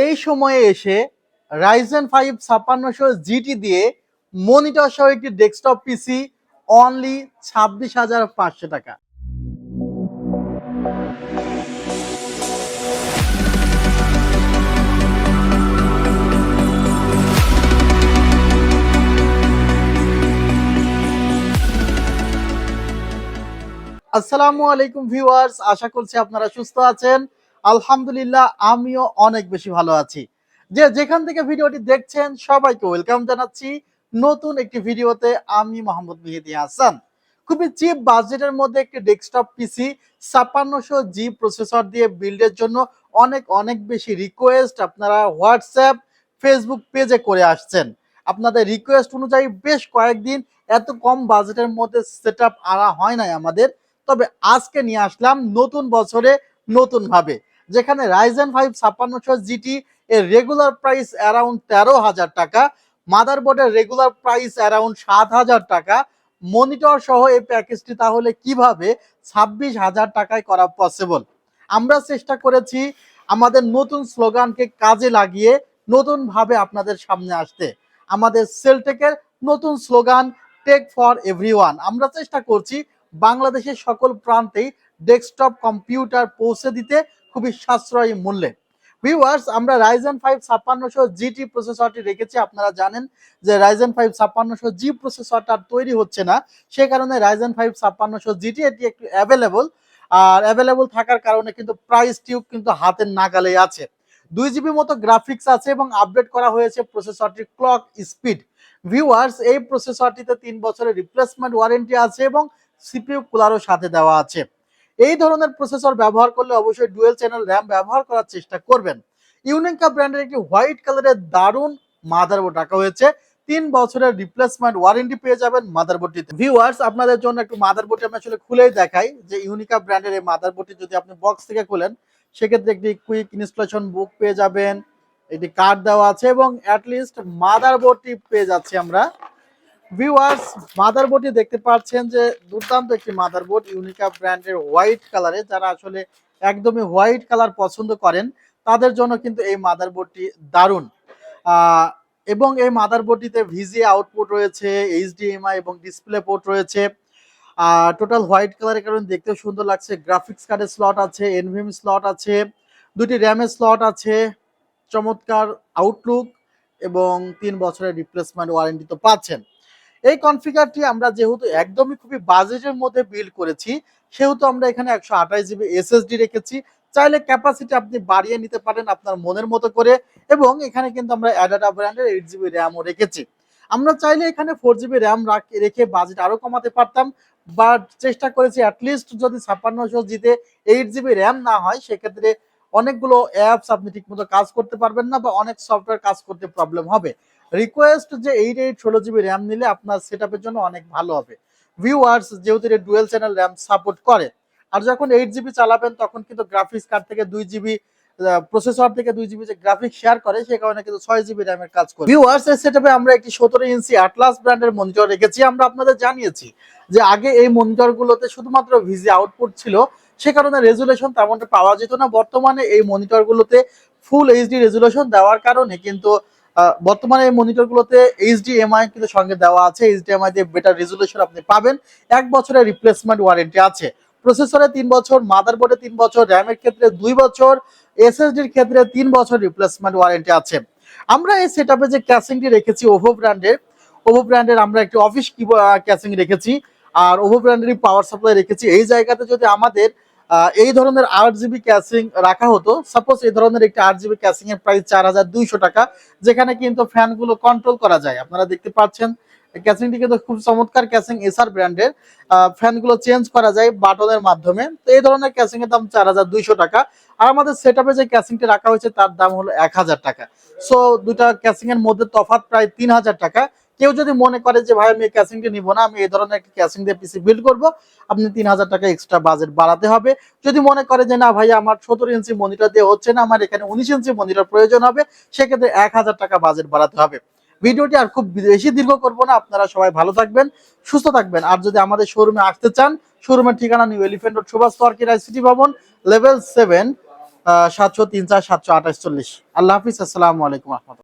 এই সময়ে এসে রাইজেন ফাইভ ছাপ্পান্নশো জিটি দিয়ে মনিটর সহ একটি ডেস্কটপ পিসি অনলি ছাব্বিশ হাজার পাঁচশো টাকা। আসসালামু আলাইকুম ভিউয়ার্স, আশা করছি আপনারা সুস্থ আছেন। আলহামদুলিল্লাহ, আমিও অনেক বেশি ভালো আছি। যে যেখান থেকে ভিডিওটি দেখছেন, সবাইকে ওয়েলকাম জানাচ্ছি। নতুন একটি ভিডিওতে আমি মোহাম্মদ মেহেদি হাসান। খুবই চিপ বাজেটের মধ্যে একটি ডেস্কটপ পিসি ছাপ্পান্নশো জি প্রসেসর দিয়ে বিল্ডের জন্য অনেক অনেক বেশি রিকোয়েস্ট আপনারা হোয়াটসঅ্যাপ ফেসবুক পেজে করে আসছেন। আপনাদের রিকোয়েস্ট অনুযায়ী বেশ কয়েকদিন এত কম বাজেটের মধ্যে সেট আনা হয় নাই আমাদের। তবে আজকে নিয়ে আসলাম নতুন বছরে নতুন ভাবে যেখানে রাইজেন ফাইভ ছাপ্পান্নশো জিটি এর রেগুলার প্রাইস অ্যারাউন্ড তেরো হাজার টাকা মাদারবোর্ডের রেগুলার প্রাইস অ্যারাউন্ড সাত হাজার টাকা মনিটর সহ এই প্যাকেজটি তাহলে কীভাবে ছাব্বিশ হাজার টাকায় করা পসিবল আমরা চেষ্টা করেছি আমাদের নতুন স্লোগানকে কাজে লাগিয়ে নতুন ভাবে আপনাদের সামনে আসতে। আমাদের সেলটেকের নতুন স্লোগান টেক ফর এভরিওয়ান আমরা চেষ্টা করছি বাংলাদেশের সকল প্রান্তেই ডেস্কটপ কম্পিউটার পৌঁছে দিতে খুবই সাশ্রয়ী মূল্যে। ভিউয়ার্স আমরা রাইজেন ফাইভ ছাপ্পান্নশো জিটি প্রসেসরটি রেখেছি, আপনারা জানেন যে রাইজেন ফাইভ ছাপ্পান্নশো জি প্রসেসরটা তৈরি হচ্ছে না। সে কারণে রাইজেন ফাইভ ছাপ্পান্নশো জিটি এটি একটু অ্যাভেলেবল আর অ্যাভেলেবল থাকার কারণে কিন্তু প্রাইসটিও কিন্তু হাতের নাগালে আছে। দুই জিবি মতো গ্রাফিক্স আছে এবং আপডেট করা হয়েছে প্রসেসরটির ক্লক স্পিড ভিউয়ার্স এই প্রসেসরটিতে তিন বছরের রিপ্লেসমেন্ট ওয়ারেন্টি আছে এবং সিপিউ কুলারও সাথে দেওয়া আছে। এই ধরনের প্রসেসর ব্যবহার করলে অবশ্যই ডুয়েল চ্যানেল র্যাম ব্যবহার করার চেষ্টা করবেন। ইউনিকা ব্র্যান্ডের একটি হোয়াইট কালারের দারুণ মাদারবোর্ড রাখা হয়েছে। তিন বছরের রিপ্লেসমেন্ট ওয়ারেন্টি পেয়ে যাবেন মাদারবোর্ডটিতে ভিউয়ার্স আপনাদের জন্য একটু মাদারবোর্ডটি আমি আসলে খুলেই দেখাই যে ইউনিকা ব্র্যান্ডের এই মাদারবোর্ডটি যদি আপনি বক্স থেকে খুলেন, সেক্ষেত্রে একটি কুইক ইনস্টলেশন বুক পেয়ে যাবেন, একটি কার্ড দেওয়া আছে এবং অ্যাটলিস্ট মাদারবোর্ডটি পেয়ে যাচ্ছি আমরা। ভিউয়ার্স মাদারবোর্ডটি দেখতে পাচ্ছেন যে দুর্দান্ত একটি মাদারবোর্ড ইউনিকা ব্র্যান্ডের হোয়াইট কালারে যারা আসলে একদমই হোয়াইট কালার পছন্দ করেন, তাদের জন্য কিন্তু এই মাদারবোর্ডটি দারুণ। এবং এই মাদারবোর্ডটিতে ভিজি আউটপুট রয়েছে এইচডিএমআই এবং ডিসপ্লে পোর্ট রয়েছে। টোটাল হোয়াইট কালারের কারণে দেখতেও সুন্দর লাগছে। গ্রাফিক্স কার্ডের স্লট আছে এনভিএম স্লট আছে, দুটি র্যামের স্লট আছে, চমৎকার আউটলুক এবং তিন বছরের রিপ্লেসমেন্ট ওয়ারেন্টি তো পাচ্ছেন। এই কনফিগারটি আমরা যেহেতু একদমই খুবই বাজেটের মধ্যে বিল্ড করেছি, সেহেতু আমরা এখানে একশো আঠাশ জিবি এসএসডি রেখেছি। চাইলে ক্যাপাসিটি আপনি বাড়িয়ে নিতে পারেন আপনার মনের মতো করে এবং এখানে কিন্তু আমরা অ্যাডাটা ব্র্যান্ডের এইট জিবি র্যামও রেখেছি। আমরা চাইলে এখানে ফোর জিবি র্যাম রেখে বাজেট আরও কমাতে পারতাম বাট চেষ্টা করেছি অ্যাটলিস্ট যদি ছাপ্পান্নশো জিতে এইট জিবি র্যাম না হয়, সেক্ষেত্রে অনেকগুলো অ্যাপস আপনি ঠিকমতো কাজ করতে পারবেন না বা অনেক সফটওয়্যার কাজ করতে প্রবলেম হবে। রিকোয়েস্ট যে এইট এইট ষোলো জিবি র্যাম নিলে আপনার সেট জন্য অনেক ভালো হবে। ভিউয়ার্স যেহেতু এটা ডুয়েল চ্যানেল র্যাম সাপোর্ট করে, আর যখন এইট জিবি চালাবেন তখন কিন্তু গ্রাফিক্স কার্ড থেকে দুই জিবি প্রসেসর থেকে দুই জিবি যে গ্রাফিক্স শেয়ার করে, সে কারণে কিন্তু ছয় জিবি র্যামের কাজ করে। ভিউয়ার্স এর সেটআপে আমরা একটি সতেরো ইঞ্চি অ্যাটলাস ব্র্যান্ডের মনিটর রেখেছি। আমরা আপনাদের জানিয়েছি যে আগে এই মনিটর গুলোতে শুধুমাত্র ভিজি আউটপুট ছিল, সে কারণে রেজুলেশন তেমনটা পাওয়া যেত না। বর্তমানে এই মনিটর গুলোতে ফুল এইচডি রেজুলেশন দেওয়ার কারণে কিন্তু বর্তমানে এই মনিটর গুলোতে এইচডিএমআই কিন্তু সঙ্গে দেওয়া আছে। এইচডিএমআই দিয়ে বেটার রেজুলেশন আপনি পাবেন। এক বছরের রিপ্লেসমেন্ট ওয়ারেন্টি আছে। প্রসেসরে তিন বছর মাদারবোর্ডে তিন বছর র্যামের ক্ষেত্রে দুই বছর এসএসডির ক্ষেত্রে তিন বছর রিপ্লেসমেন্ট ওয়ারেন্টি আছে। আমরা এই সেটআপে যে ক্যাসিংটি রেখেছি ওভো ব্র্যান্ডের ওভো ব্র্যান্ডের আমরা একটি অফিস কি ক্যাসিং রেখেছি। আর ওভো ব্র্যান্ডেরই পাওয়ার সাপ্লাই রেখেছি। এই জায়গাতে যদি আমাদের এই ধরনের আট জিবি ক্যাসিং রাখা হতো। সাপোজ এই ধরনের একটি আট জিবি ক্যাসিং এর প্রাইস চার হাজার দুইশো টাকা, যেখানে কিন্তু ফ্যানগুলো কন্ট্রোল করা যায়। আপনারা দেখতে পাচ্ছেন ক্যাসিংটি কিন্তু খুব চমৎকার ক্যাসিং এসআর ব্র্যান্ডের। ফ্যানগুলো চেঞ্জ করা যায় বাটনের মাধ্যমে। তো এই ধরনের ক্যাসিং এর দাম চার হাজার দুইশো টাকা। আর আমাদের সেট যে ক্যাসিংটি রাখা হয়েছে, তার দাম হলো এক হাজার টাকা। সো দুটা ক্যাসিং এর মধ্যে তফাৎ প্রায় তিন হাজার টাকা। কেউ যদি মনে করে যে, ভাই, আমি এই ক্যাসিংটি নিবো না, আমি এই ধরনের একটা ক্যাসিং দিয়ে পিসি বিল্ড করব, আপনি তিন হাজার টাকা এক্সট্রা বাজেট বাড়াতে হবে। যদি মনে করে যে, না, ভাই, আমার সতেরো ইঞ্চি মনিটর দিয়ে হচ্ছে না, আমার এখানে উনিশ ইঞ্চি মনিটর প্রয়োজন হবে, সেক্ষেত্রে এক হাজার টাকা বাজেট বাড়াতে হবে। ভিডিওটি আর খুব বেশি দীর্ঘ করব না, আপনারা সবাই ভালো থাকবেন, সুস্থ থাকবেন। আর যদি আমাদের শোরুমে আসতে চান শোরুমের ঠিকানা নিউ এলিফেন্ট রোড সুভাষ তর্কির সিটি ভবন লেভেল সেভেন সাতশো তিন চার সাতশো আঠাশ চল্লিশ। আল্লাহ হাফিজ, আসসালামু আলাইকুম রহমতুল্লাহ।